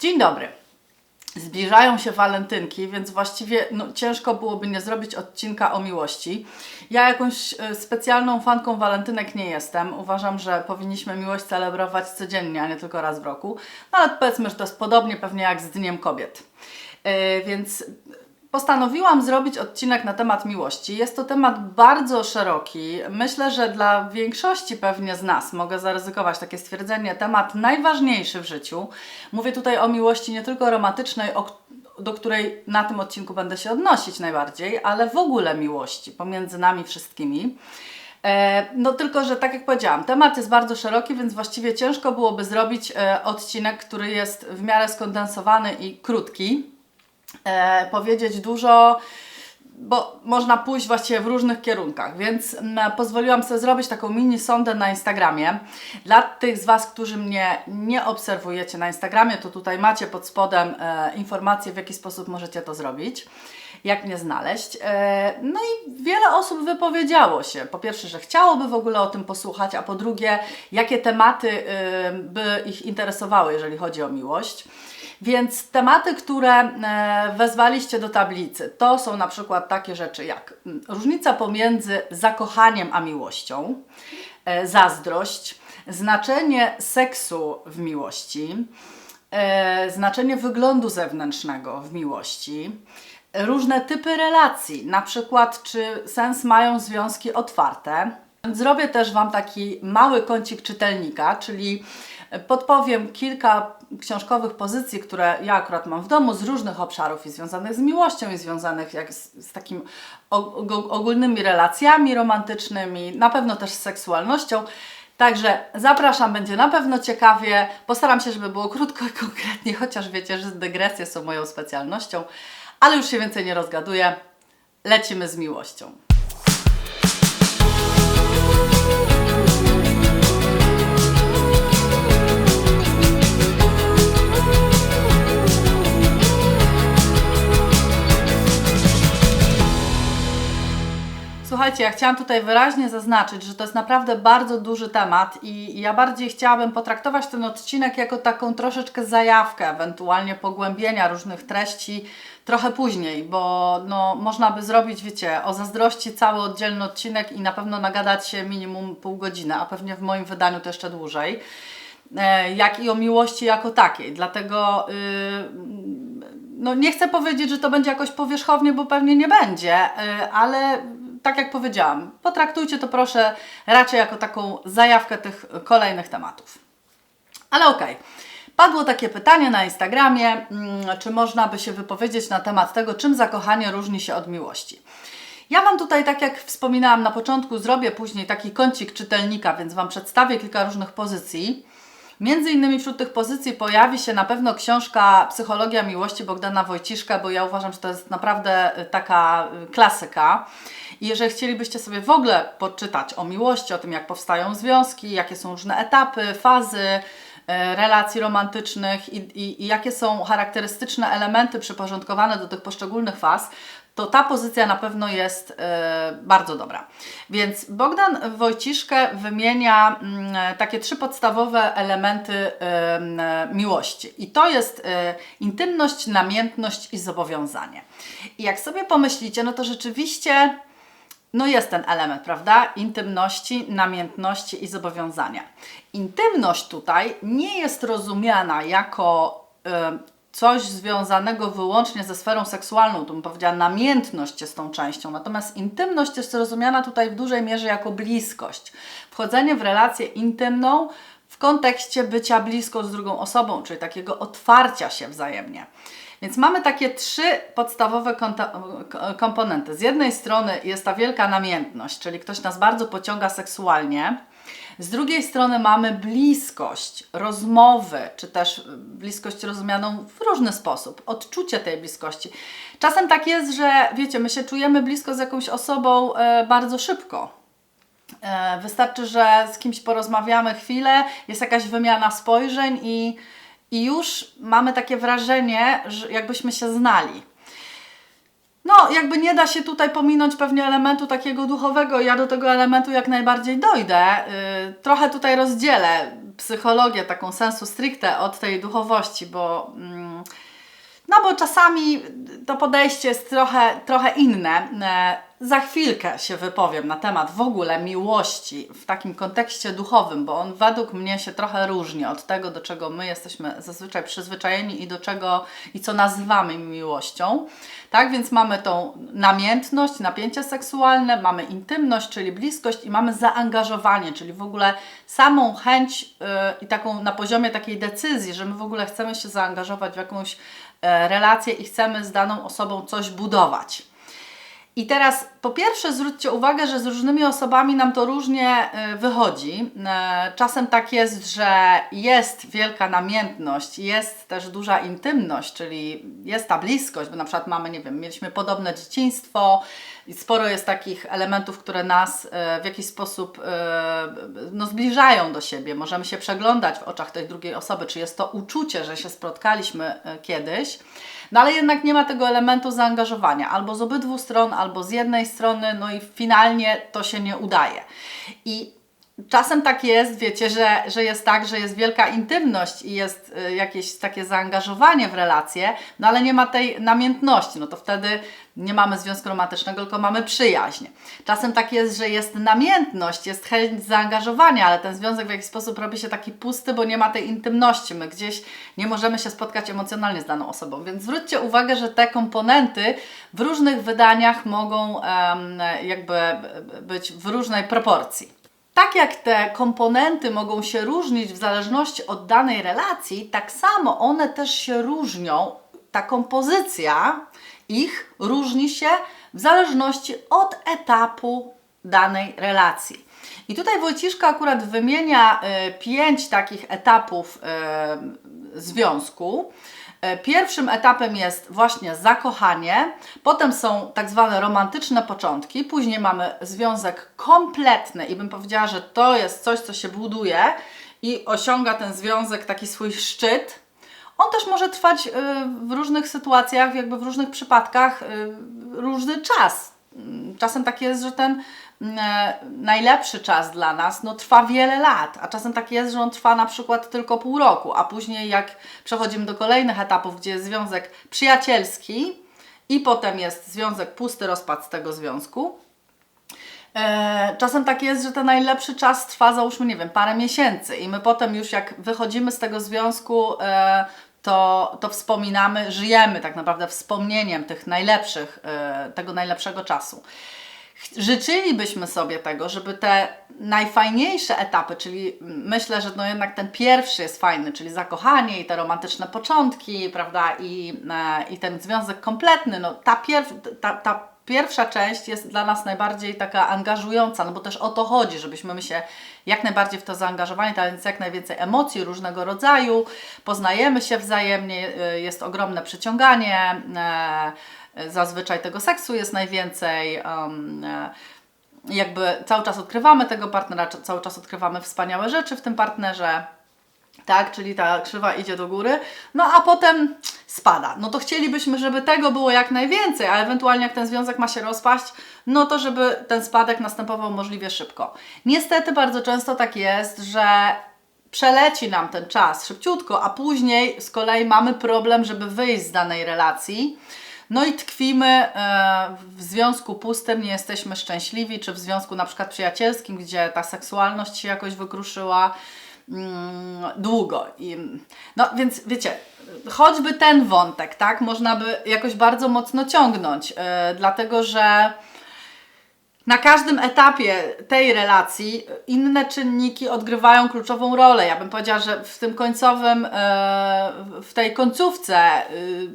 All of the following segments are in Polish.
Dzień dobry. Zbliżają się walentynki, więc właściwie no, ciężko byłoby nie zrobić odcinka o miłości. Ja jakąś e, specjalną fanką walentynek nie jestem. Uważam, że powinniśmy miłość celebrować codziennie, a nie tylko raz w roku. No ale powiedzmy, że to jest podobnie pewnie jak z Dniem Kobiet. E, więc postanowiłam zrobić odcinek na temat miłości. Jest to temat bardzo szeroki. Myślę, że dla większości pewnie z nas, mogę zaryzykować takie stwierdzenie, temat najważniejszy w życiu. Mówię tutaj o miłości nie tylko romantycznej, do której na tym odcinku będę się odnosić najbardziej, ale w ogóle miłości pomiędzy nami wszystkimi. E, No tylko, że tak jak powiedziałam, temat jest bardzo szeroki, więc właściwie ciężko byłoby zrobić e, odcinek, który jest w miarę skondensowany i krótki e, powiedzieć dużo, bo można pójść właściwie w różnych kierunkach, więc mm, pozwoliłam sobie zrobić taką mini sondę na Instagramie. Dla tych z Was, którzy mnie nie obserwujecie na Instagramie, to tutaj macie pod spodem e, informacje, w jaki sposób możecie to zrobić. Jak mnie znaleźć. E, No i wiele osób wypowiedziało się. Po pierwsze, że chciałoby w ogóle o tym posłuchać, a po drugie, jakie tematy e, by ich interesowały, jeżeli chodzi o miłość. Więc tematy, które e, wezwaliście do tablicy, to są na przykład takie rzeczy jak różnica pomiędzy zakochaniem a miłością, e, zazdrość, znaczenie seksu w miłości, e, znaczenie wyglądu zewnętrznego w miłości, różne typy relacji, na przykład czy sens mają związki otwarte. Zrobię też Wam taki mały kącik czytelnika, czyli podpowiem kilka książkowych pozycji, które ja akurat mam w domu z różnych obszarów i związanych z miłością i związanych jak z, z ogólnymi relacjami romantycznymi, na pewno też z seksualnością. Także zapraszam, będzie na pewno ciekawie. Postaram się, żeby było krótko i konkretnie, chociaż wiecie, że dygresje są moją specjalnością, ale już się więcej nie rozgaduję. Lecimy z miłością. Słuchajcie, ja chciałam tutaj wyraźnie zaznaczyć, że to jest naprawdę bardzo duży temat i ja bardziej chciałabym potraktować ten odcinek jako taką troszeczkę zajawkę, ewentualnie pogłębienia różnych treści trochę później, bo no, można by zrobić, wiecie, o zazdrości cały oddzielny odcinek i na pewno nagadać się minimum pół godziny, a pewnie w moim wydaniu to jeszcze dłużej e, jak i o miłości jako takiej. Dlatego yy, no nie chcę powiedzieć, że to będzie jakoś powierzchownie, bo pewnie nie będzie, yy, ale tak jak powiedziałam, potraktujcie to proszę raczej jako taką zajawkę tych kolejnych tematów. Ale okej. Padło takie pytanie na Instagramie, mm, czy można by się wypowiedzieć na temat tego, czym zakochanie różni się od miłości. Ja Wam tutaj, tak jak wspominałam na początku, zrobię później taki kącik czytelnika, więc Wam przedstawię kilka różnych pozycji. Między innymi wśród tych pozycji pojawi się na pewno książka Psychologia Miłości Bogdana Wojciszka, bo ja uważam, że to jest naprawdę y, taka y, klasyka. I jeżeli chcielibyście sobie w ogóle poczytać o miłości, o tym jak powstają związki, jakie są różne etapy, fazy, e, relacji romantycznych i, i, i jakie są charakterystyczne elementy przyporządkowane do tych poszczególnych faz, to ta pozycja na pewno jest e, bardzo dobra. Więc Bogdan Wojciszkę wymienia mm, takie trzy podstawowe elementy m, miłości. I to jest e, intymność, namiętność i zobowiązanie. I jak sobie pomyślicie, no to rzeczywiście no jest ten element, prawda? Intymności, namiętności i zobowiązania. Intymność tutaj nie jest rozumiana jako y, coś związanego wyłącznie ze sferą seksualną, tu bym powiedziała namiętność jest tą częścią, natomiast intymność jest rozumiana tutaj w dużej mierze jako bliskość. Wchodzenie w relację intymną w kontekście bycia blisko z drugą osobą, czyli takiego otwarcia się wzajemnie. Więc mamy takie trzy podstawowe komponenty. Z jednej strony jest ta wielka namiętność, czyli ktoś nas bardzo pociąga seksualnie. Z drugiej strony mamy bliskość, rozmowy, czy też bliskość rozumianą w różny sposób, odczucie tej bliskości. Czasem tak jest, że wiecie, my się czujemy blisko z jakąś osobą e, bardzo szybko. E, Wystarczy, że z kimś porozmawiamy chwilę, jest jakaś wymiana spojrzeń i, i już mamy takie wrażenie, że jakbyśmy się znali. No, jakby nie da się tutaj pominąć pewnie elementu takiego duchowego. Ja do tego elementu jak najbardziej dojdę. Yy, trochę tutaj rozdzielę. psychologię, taką sensu stricte od tej duchowości, bo. Mm, no bo czasami to podejście jest trochę, trochę inne. Za chwilkę się wypowiem na temat w ogóle miłości w takim kontekście duchowym, bo on według mnie się trochę różni od tego, do czego my jesteśmy zazwyczaj przyzwyczajeni i do czego i co nazywamy miłością. Tak więc mamy tą namiętność, napięcie seksualne, mamy intymność, czyli bliskość i mamy zaangażowanie, czyli w ogóle samą chęć yy, i taką na poziomie takiej decyzji, że my w ogóle chcemy się zaangażować w jakąś e, relację i chcemy z daną osobą coś budować. I teraz po pierwsze zwróćcie uwagę, że z różnymi osobami nam to różnie y, wychodzi. E, Czasem tak jest, że jest wielka namiętność, jest też duża intymność, czyli jest ta bliskość, bo na przykład mamy, nie wiem, mieliśmy podobne dzieciństwo i sporo jest takich elementów, które nas e, w jakiś sposób no, zbliżają do siebie. Możemy się przeglądać w oczach tej drugiej osoby, czy jest to uczucie, że się spotkaliśmy kiedyś. No ale jednak nie ma tego elementu zaangażowania albo z obydwu stron, albo z jednej strony, no i finalnie to się nie udaje. I Czasem tak jest, wiecie, że, że jest tak, że jest wielka intymność i jest y, jakieś takie zaangażowanie w relacje, no ale nie ma tej namiętności, no to wtedy nie mamy związku romantycznego, tylko mamy przyjaźń. Czasem tak jest, że jest namiętność, jest chęć zaangażowania, ale ten związek w jakiś sposób robi się taki pusty, bo nie ma tej intymności. My gdzieś nie możemy się spotkać emocjonalnie z daną osobą. Więc zwróćcie uwagę, że te komponenty w różnych wydaniach mogą jakby być w różnej proporcji. Tak jak te komponenty mogą się różnić w zależności od danej relacji, tak samo one też się różnią. Ta kompozycja ich różni się w zależności od etapu danej relacji. I tutaj Wojciszka akurat wymienia y, pięć takich etapów y, związku. E, pierwszym etapem jest właśnie zakochanie, potem są tak zwane romantyczne początki, później mamy związek kompletny i bym powiedziała, że to jest coś, co się buduje i osiąga ten związek taki swój szczyt. On też może trwać y, w różnych sytuacjach, jakby w różnych przypadkach y, różny czas. Czasem tak jest, że ten E, najlepszy czas dla nas no, trwa wiele lat, a czasem tak jest, że on trwa na przykład tylko pół roku, a później jak przechodzimy do kolejnych etapów, gdzie jest związek przyjacielski i potem jest związek pusty, rozpad z tego związku, e, Czasem tak jest, że ten najlepszy czas trwa załóżmy, nie wiem, parę miesięcy i my potem już jak wychodzimy z tego związku, e, to, to wspominamy, żyjemy tak naprawdę wspomnieniem tych najlepszych, tego najlepszego czasu. Życzylibyśmy sobie tego, żeby te najfajniejsze etapy, czyli myślę, że no jednak ten pierwszy jest fajny, czyli zakochanie i te romantyczne początki, prawda, i, e, i ten związek kompletny, no ta, pierw, ta, ta pierwsza część jest dla nas najbardziej taka angażująca, no bo też o to chodzi, żebyśmy my się jak najbardziej w to zaangażowani, a więc jak najwięcej emocji różnego rodzaju, poznajemy się wzajemnie, e, jest ogromne przyciąganie, e, zazwyczaj tego seksu jest najwięcej. Um, jakby cały czas odkrywamy tego partnera, cały czas odkrywamy wspaniałe rzeczy w tym partnerze. Tak, czyli ta krzywa idzie do góry, no a potem spada. No to chcielibyśmy, żeby tego było jak najwięcej, a ewentualnie jak ten związek ma się rozpaść, no to żeby ten spadek następował możliwie szybko. Niestety bardzo często tak jest, że przeleci nam ten czas szybciutko, a później z kolei mamy problem, żeby wyjść z danej relacji. No i tkwimy e, w związku pustym, nie jesteśmy szczęśliwi, czy w związku na przykład przyjacielskim, gdzie ta seksualność się jakoś wykruszyła długo. I, no więc wiecie, choćby ten wątek, tak, można by jakoś bardzo mocno ciągnąć, e, dlatego że na każdym etapie tej relacji inne czynniki odgrywają kluczową rolę. Ja bym powiedziała, że w tym końcowym, e, w tej końcówce y,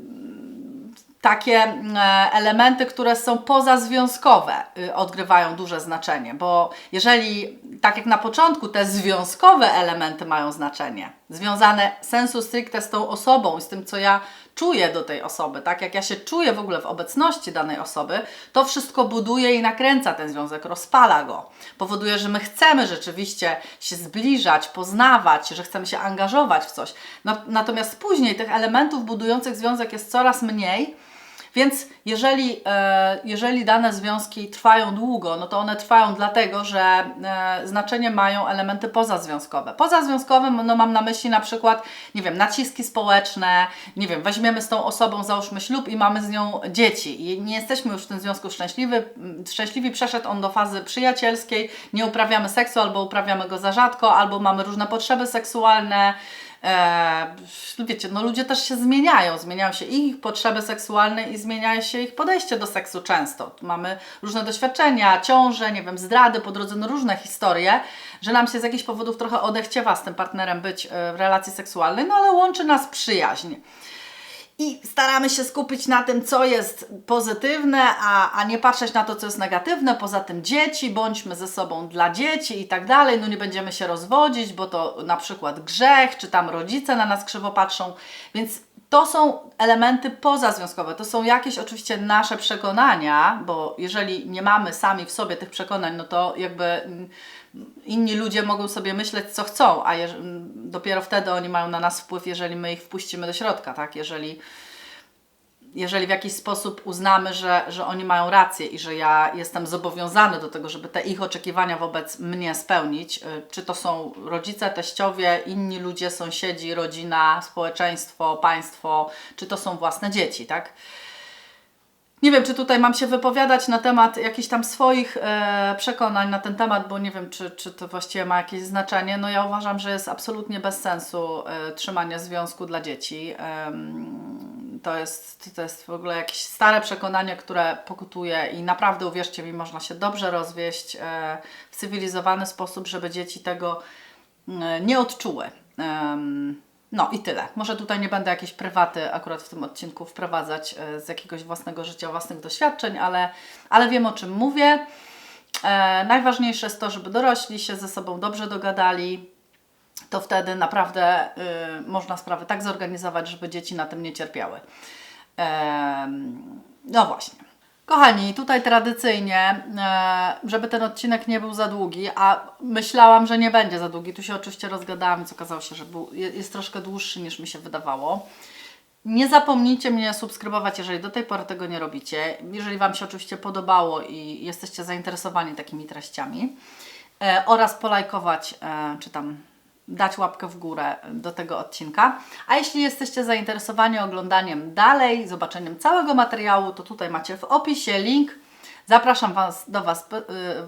takie e, elementy, które są pozazwiązkowe, y, odgrywają duże znaczenie, bo jeżeli, tak jak na początku, te związkowe elementy mają znaczenie, związane sensu stricte z tą osobą i z tym, co ja czuję do tej osoby, tak jak ja się czuję w ogóle w obecności danej osoby, to wszystko buduje i nakręca ten związek, rozpala go. Powoduje, że my chcemy rzeczywiście się zbliżać, poznawać, że chcemy się angażować w coś. No, natomiast później tych elementów budujących związek jest coraz mniej Więc jeżeli, e, jeżeli dane związki trwają długo, no to one trwają dlatego, że e, znaczenie mają elementy pozazwiązkowe. Pozazwiązkowym no mam na myśli na przykład, nie wiem, naciski społeczne, nie wiem, weźmiemy z tą osobą, załóżmy ślub i mamy z nią dzieci i nie jesteśmy już w tym związku szczęśliwi, szczęśliwi, przeszedł on do fazy przyjacielskiej, nie uprawiamy seksu albo uprawiamy go za rzadko, albo mamy różne potrzeby seksualne, wiecie, no ludzie też się zmieniają, zmieniają się ich potrzeby seksualne i zmienia się ich podejście do seksu często. Mamy różne doświadczenia, ciąże, nie wiem, zdrady po drodze, no różne historie, że nam się z jakichś powodów trochę odechciewa z tym partnerem być e, w relacji seksualnej, no ale łączy nas przyjaźń. I staramy się skupić na tym, co jest pozytywne, a, a nie patrzeć na to, co jest negatywne. Poza tym dzieci, bądźmy ze sobą dla dzieci i tak dalej. No nie będziemy się rozwodzić, bo to na przykład grzech, czy tam rodzice na nas krzywo patrzą. Więc to są elementy pozazwiązkowe. To są jakieś oczywiście nasze przekonania, bo jeżeli nie mamy sami w sobie tych przekonań, no to jakby mm, inni ludzie mogą sobie myśleć, co chcą, a dopiero wtedy oni mają na nas wpływ, jeżeli my ich wpuścimy do środka, tak? Jeżeli, jeżeli w jakiś sposób uznamy, że, że oni mają rację i że ja jestem zobowiązany do tego, żeby te ich oczekiwania wobec mnie spełnić, y, czy to są rodzice, teściowie, inni ludzie, sąsiedzi, rodzina, społeczeństwo, państwo, czy to są własne dzieci, tak? Nie wiem, czy tutaj mam się wypowiadać na temat jakichś tam swoich e, przekonań na ten temat, bo nie wiem, czy, czy to właściwie ma jakieś znaczenie. No ja uważam, że jest absolutnie bez sensu e, trzymanie związku dla dzieci. Em, to, jest, to jest w ogóle jakieś stare przekonanie, które pokutuje i naprawdę, uwierzcie mi, można się dobrze rozwieść e, w cywilizowany sposób, żeby dzieci tego mm, nie odczuły. No i tyle. Może tutaj nie będę jakieś prywaty akurat w tym odcinku wprowadzać e, z jakiegoś własnego życia, własnych doświadczeń, ale, ale wiem o czym mówię. E, najważniejsze jest to, żeby dorośli się ze sobą dobrze dogadali. To wtedy naprawdę y, można sprawy tak zorganizować, żeby dzieci na tym nie cierpiały. Em, no właśnie. Kochani, tutaj tradycyjnie, e, żeby ten odcinek nie był za długi, a myślałam, że nie będzie za długi, tu się oczywiście rozgadałam, więc okazało się, że był, je- jest troszkę dłuższy niż mi się wydawało. Nie zapomnijcie mnie subskrybować, jeżeli do tej pory tego nie robicie. Jeżeli Wam się oczywiście podobało i jesteście zainteresowani takimi treściami. E, oraz polajkować, e, czy tam dać łapkę w górę do tego odcinka. A jeśli jesteście zainteresowani oglądaniem dalej, zobaczeniem całego materiału, to tutaj macie w opisie link. Zapraszam Was, do was,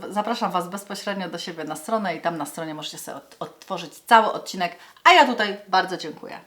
y, zapraszam Was bezpośrednio do siebie na stronę i tam na stronie możecie sobie od- odtworzyć cały odcinek. A ja tutaj bardzo dziękuję.